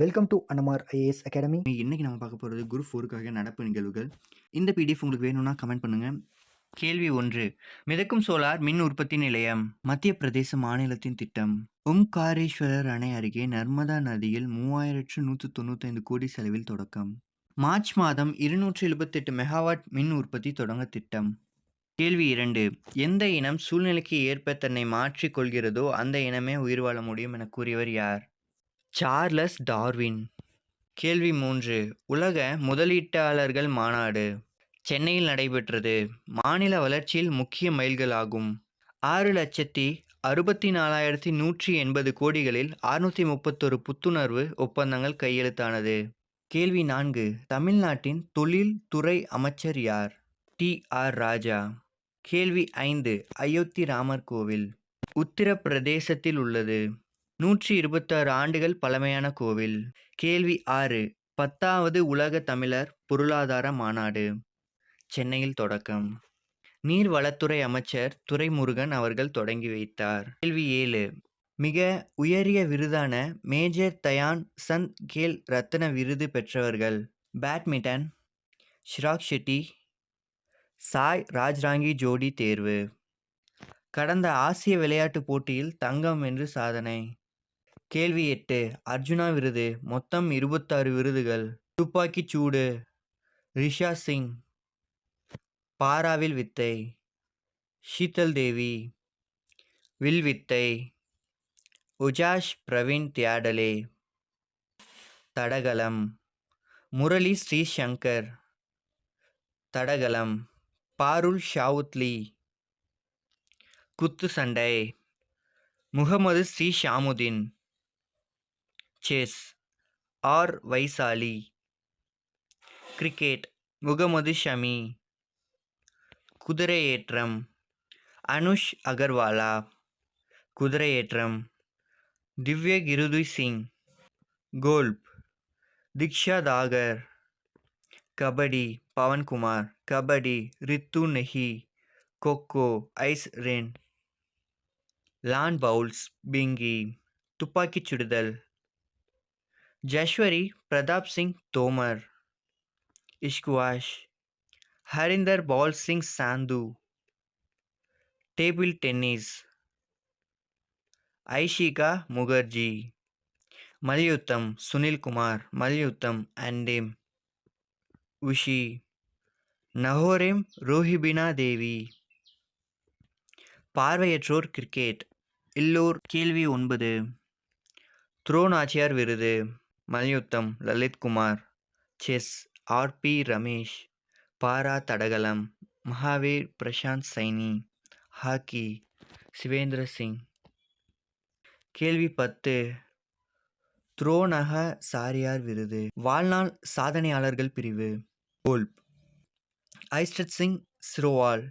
Welcome to அனமார் IAS academy இன்றைக்கி நம்ம பார்க்க போகிறது குரூப் ஃபோருக்காக நடப்பு நிகழ்வுகள். இந்த பிடிஎஃப் உங்களுக்கு வேணும்னா கமெண்ட் பண்ணுங்கள் கேள்வி ஒன்று. மிதக்கும் சோலார் மின் உற்பத்தி நிலையம். மத்திய பிரதேச மாநிலத்தின் திட்டம். ஓம்காரேஸ்வரர் அணை அருகே நர்மதா நதியில் மூவாயிரத்து நூற்று தொண்ணூத்தைந்து கோடி செலவில் தொடக்கம். மார்ச் மாதம் இருநூற்றி எழுபத்தெட்டு மெகாவாட் மின் உற்பத்தி தொடங்க திட்டம். கேள்வி இரண்டு. எந்த இனம் சூழ்நிலைக்கு ஏற்ப தன்னை மாற்றிக் கொள்கிறதோ அந்த இனமே உயிர் வாழ முடியும் என கூறியவர் யார்? Charles Darwin. கேள்வி மூன்று. உலக முதலீட்டாளர்கள் மாநாடு. சென்னையில் நடைபெற்றது. மாநில வளர்ச்சியில் முக்கிய மைல்களாகும். ஆறு லட்சத்தி அறுபத்தி நாலாயிரத்தி நூற்றி எண்பது கோடிகளில் அறுநூற்றி முப்பத்தொரு புத்துணர்வு ஒப்பந்தங்கள் கையெழுத்தானது. கேள்வி நான்கு. தமிழ்நாட்டின் தொழில் துறை அமைச்சர் யார்? டி. ஆர். ராஜா. கேள்வி ஐந்து. அயோத்தி ராமர் கோவில். உத்தரப்பிரதேசத்தில் உள்ளது. நூற்றி இருபத்தாறு ஆண்டுகள் பழமையான கோவில். கேள்வி ஆறு. பத்தாவது உலக தமிழர் பொருளாதார மாநாடு. சென்னையில் தொடக்கம். நீர்வளத்துறை அமைச்சர் துரைமுருகன் அவர்கள் தொடங்கி வைத்தார். கேள்வி ஏழு. மிக உயரிய விருதான மேஜர் தயான் சந்த் கேல் ரத்ன விருது பெற்றவர்கள் பேட்மிண்டன் ஷிராக் ஷெட்டி சாய் ராஜ்ராங்கி ஜோடி தேர்வு. கடந்த ஆசிய விளையாட்டுப் போட்டியில் தங்கம் வென்று சாதனை. கேள்வி எட்டு. அர்ஜுனா விருது. மொத்தம் இருபத்தாறு விருதுகள். துப்பாக்கிச் சூடு. ரிஷா சிங். பாராவில் வித்தை. ஷீதல் தேவி. வில் வித்தை. உஜாஷ் பிரவீன் தியாடலே. தடகளம். முரளி ஸ்ரீ சங்கர் தடகளம். பாருல் ஷாவுத்லி. குத்து சண்டை. Mohammed Hussamuddin. Chess R. Vaishali. Cricket Mohammed Shami. குதிரையேற்றம் Anush Agarwalla. குதிரையேற்றம் திவ்ய கிருதி சிங். கோல்ப் திக்ஷா தாகர். கபடி பவன்குமார். கபடி ரித்து நெஹி. கொக்கோ ஐஸ் ரென். Lawn bowls Pinky. துப்பாக்கிச் சுடுதல். Aishwary Pratap Singh Tomar squash Harinder Pal Singh Sandhu table tennis Ayhika Mukherjee மல்யுத்தம் சுனில்குமார் மல்யுத்தம் அண்டேம் உஷி நஹோரேம் ரோஹிபினா தேவி பார்வையற்றோர் கிரிக்கெட் இல்லூர் கேள்வி ஒன்பது துரோணாச்சியார் விருது மல்யுத்தம் Lalit Kumar chess R B Ramesh para தடகளம் Mahavir Prashant Saini hockey Shivendra Singh. கேள்வி பத்து. துரோணக சாரியார் விருது. வாழ்நாள் சாதனையாளர்கள் பிரிவு. கோல்ப். ஐஸ்டட் சிங் சிரோவால்.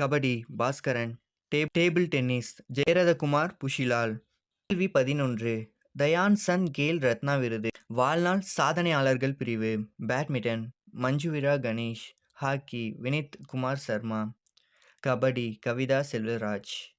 கபடி பாஸ்கரன். டே டேபிள் டென்னிஸ். ஜெயரதகுமார் புஷிலால். கேள்வி பதினொன்று. தயான் சந்த் கேல் ரத்னா விருது. வாழ்நாள் சாதனையாளர்கள் பிரிவு. பேட்மிண்டன். மஞ்சுவிரா கணேஷ். ஹாக்கி. வினித் குமார் சர்மா. கபடி. கவிதா செல்வராஜ்.